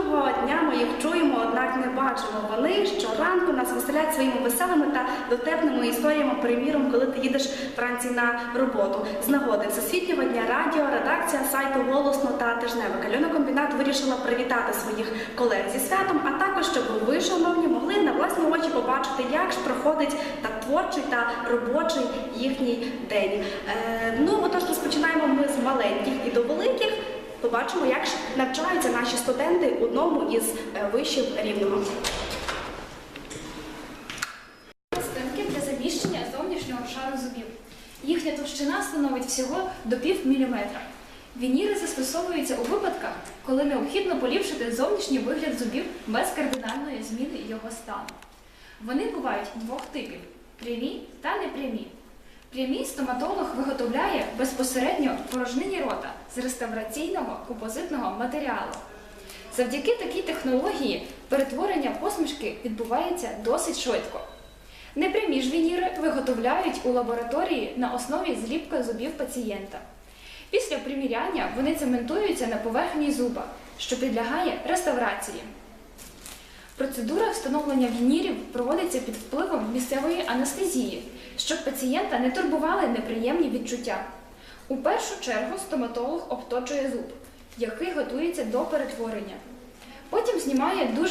Кожного дня ми їх чуємо, однак не бачимо. Вони щоранку нас веселять своїми веселими та дотепними історіями. Приміром, коли ти їдеш вранці на роботу. З нагоди Всесвітнього дня радіо, редакція сайту Голосно та Тижневик. Альона Комбінат вирішила привітати своїх колег зі святом, а також щоб ви, шановні, могли на власні очі побачити, як ж проходить та творчий та робочий їхній день. Е, ну отож, розпочинаємо ми з маленьких і до великих. Побачимо, як навчаються наші студенти одному із е, вишів рівного. Пластинки для заміщення зовнішнього шару зубів. Їхня товщина становить всього до пів міліметра. Вініри застосовуються у випадках, коли необхідно поліпшити зовнішній вигляд зубів без кардинальної зміни його стану. Вони бувають двох типів прямі та непрямі. Прямі стоматолог виготовляє безпосередньо порожнині рота з реставраційного композитного матеріалу. Завдяки такій технології перетворення посмішки відбувається досить швидко. Непрямі ж вініри виготовляють у лабораторії на основі зліпка зубів пацієнта. Після приміряння вони цементуються на поверхні зуба, що підлягає реставрації. Процедура встановлення вінірів проводиться під впливом місцевої анестезії, щоб пацієнта не турбували неприємні відчуття. У першу чергу стоматолог обточує зуб, який готується до перетворення. Потім знімає дуже